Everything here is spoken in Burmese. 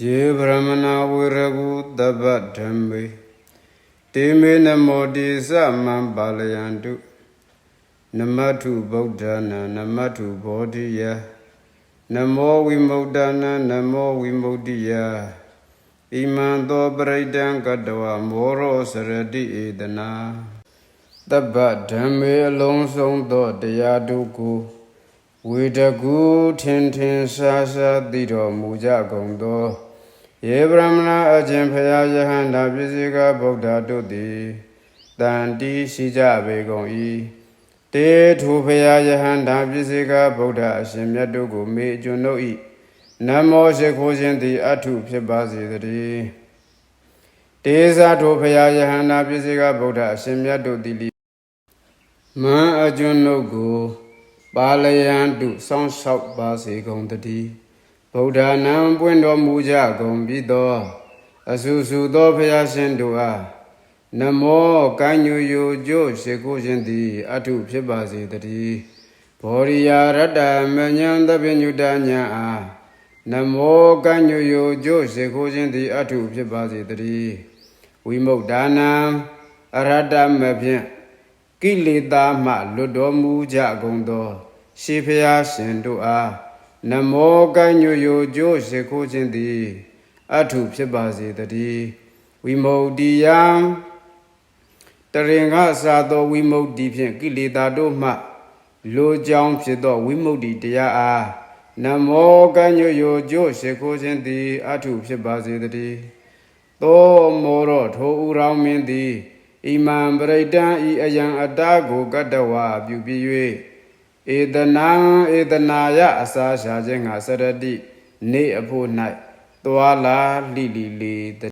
ယေဗရမဏဝေရကုတပ္ပဓမ္မေတေမေနမောတိသမံပါလယန္တုနမထုဗုဒ္ဓနာနမထုဘောဓိယနမောဝိမု ക്ത နာနမောဝိမု ക്തി ယဣမံသောပရိဒံကတဝမောရောစရတိဧတနာတပ္ပဓမ္မေအလုံးစုံသောတရားတို့ကို ဝေတကူထင်ထင်ရှားရှားသိတော်မူကြကုန်သောယေဗြဟ္မဏအရှင်ဖရာယဟန္တာပြည့်စေကဗုဒ္ဓတို့သည်တန်တီရှိကြပေကုန်၏တေထုဖရာယဟန္တာပြည့်စေကဗုဒ္ဓအရှင်မြတ်တို့ကိုမေအကျွန်ုပ်၏နမောရှိခိုးခြင်းသည်အထုဖြစ်ပါစေတည်းတေဇာထုဖရာယဟန္တာပြည့်စေကဗုဒ္ဓအရှင်မြတ်တို့သည်လိမန်အကျွန်ုပ်ကို ပါလယံတုစောင်းလျှောက်ပါစေကုန်တည်းဗုဒ္ဓနာပွင့်တော်မူကြကုန်ပြီးသောအဆူဆူသောဖျားရှင်တို့အားနမောကံညူယိုကျို့ရှိခိုးခြင်းသည်အထုဖြစ်ပါစေတည်းဘောရိယာရတ္တမညံသဗ္ဗညုတညာအားနမောကံညူယိုကျို့ရှိခိုးခြင်းသည်အထုဖြစ်ပါစေတည်းဝိမု ക്ത နာအရတ္တမဖြင့် ကိလေသာမှလွတ်တော်မူကြကုန်သောရှေးဖျားရှင်တို့အားနမောကညွယိုကျိုးရှိခိုးခြင်းသည်အထုဖြစ်ပါစေတည်းဝိမု ക്തി ယံတရင်ကသာသောဝိမု ക്തി ဖြင့်ကိလေသာတို့မှလိုကြောင်းဖြစ်သောဝိမု ക്തി တရားအားနမောကညွယိုကျိုးရှိခိုးခြင်းသည်အထုဖြစ်ပါစေတည်းသောမောရောထိုဥရောင်းမင်းသည် ဣမံပရိဒံဤအယံအတားကိုကတ္တဝပြုပြီး၍ဧတနံဧတနာယအစာရှာခြင်းငါစရတိနေအဖို့၌သွာလာလိလိလေ